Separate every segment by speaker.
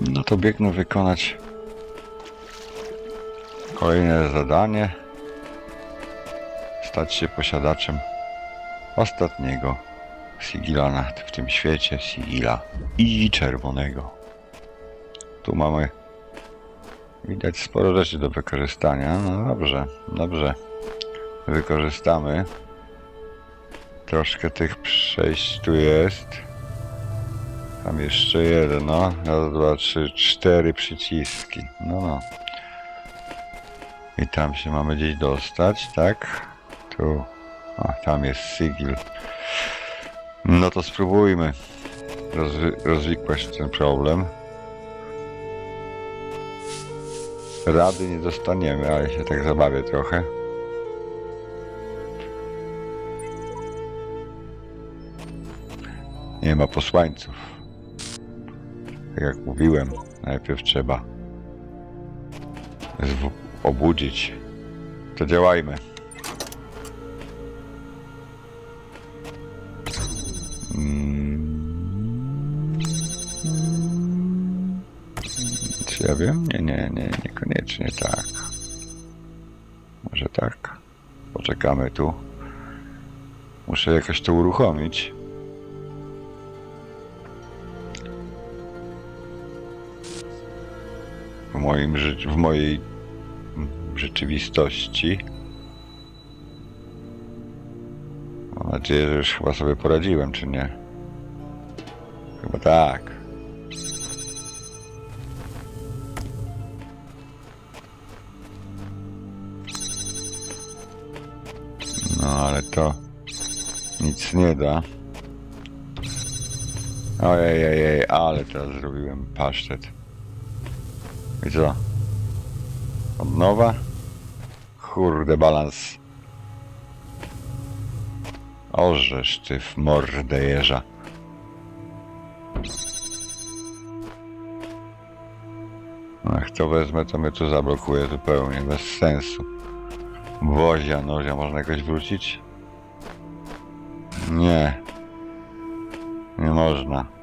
Speaker 1: No to biegnę wykonać kolejne zadanie. Stać się posiadaczem ostatniego sigila na, w tym świecie, sigila i czerwonego. Tu mamy widać sporo rzeczy do wykorzystania. No dobrze, dobrze. Wykorzystamy. Troszkę tych przejść tu jest. Tam jeszcze jeden, no. Raz, dwa, trzy, cztery przyciski. No, no. I tam się mamy gdzieś dostać, tak? Tu. A, tam jest sigil. No to spróbujmy rozwi- rozwikłać ten problem. Rady nie dostaniemy, ale się tak zabawię trochę. Nie ma posłańców. Tak jak mówiłem, najpierw trzeba obudzić. To działajmy. Mm. Czy ja wiem? Nie, nie, nie, niekoniecznie tak. Może tak. Poczekamy tu. Muszę jakoś to uruchomić. Moim w mojej rzeczywistości. Mam nadzieję, że już chyba sobie poradziłem, czy nie? Chyba tak. No ale to nic nie da. Ojej, ale teraz zrobiłem pasztet. I co? Od nowa? Kurde, balans. Orzesz ty w mordę jeża. Ach, to wezmę, to mnie tu zablokuje zupełnie, bez sensu. Wozia, nozia, można jakoś wrócić? Nie. Nie można.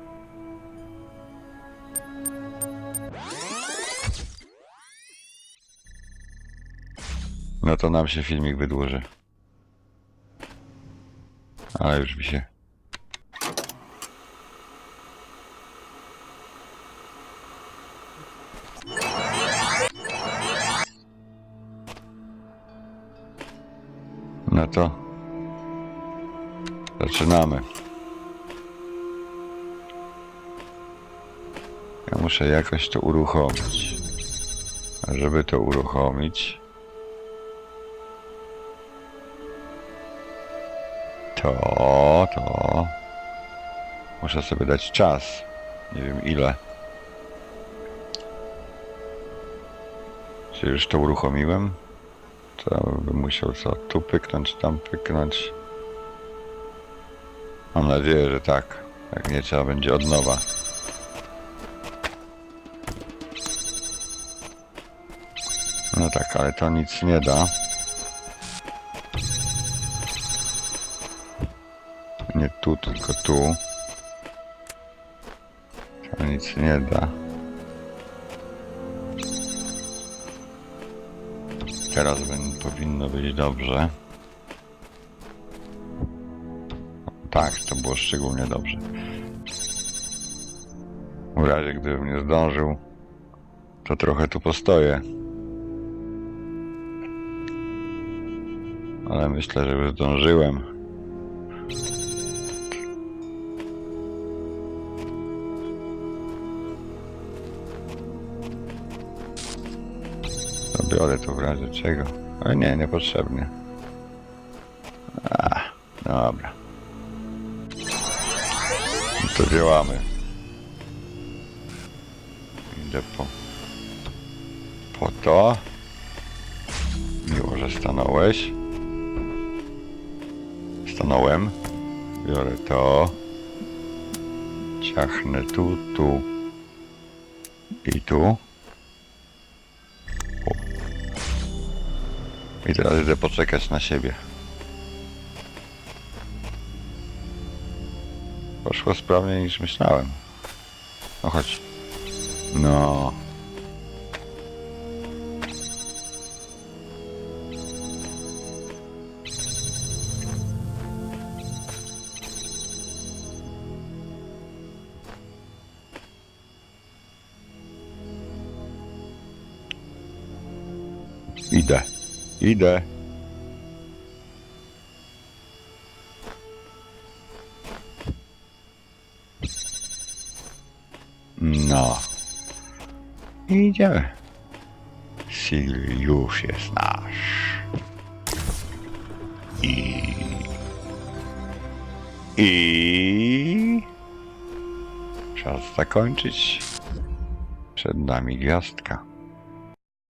Speaker 1: No to nam się filmik wydłuży. Ale już mi się... No to... Zaczynamy. Ja muszę jakoś to uruchomić. A żeby to uruchomić... To, to... Muszę sobie dać czas. Nie wiem ile. Czy już to uruchomiłem? To bym musiał co? Tu pyknąć, tam pyknąć. Mam nadzieję, że tak. Jak nie, trzeba będzie od nowa. No tak, ale to nic nie da. Nie tu, tylko tu. To nic nie da. Teraz powinno być dobrze. Tak, to było szczególnie dobrze. W razie gdybym nie zdążył, to trochę tu postoję. Ale myślę, że już zdążyłem. Zabiorę to w razie czego. Ale nie, niepotrzebnie. A, dobra. No to działamy. Idę po... Po to. Miło, że stanąłeś. Stanąłem. Biorę to. Ciachnę tu, tu. I tu. I teraz idę poczekać na siebie. Poszło sprawniej niż myślałem. No chodź. No. Idę. Idę. No. Idziemy. Sigil już jest nasz. I... I... Czas zakończyć. Przed nami gwiazdka.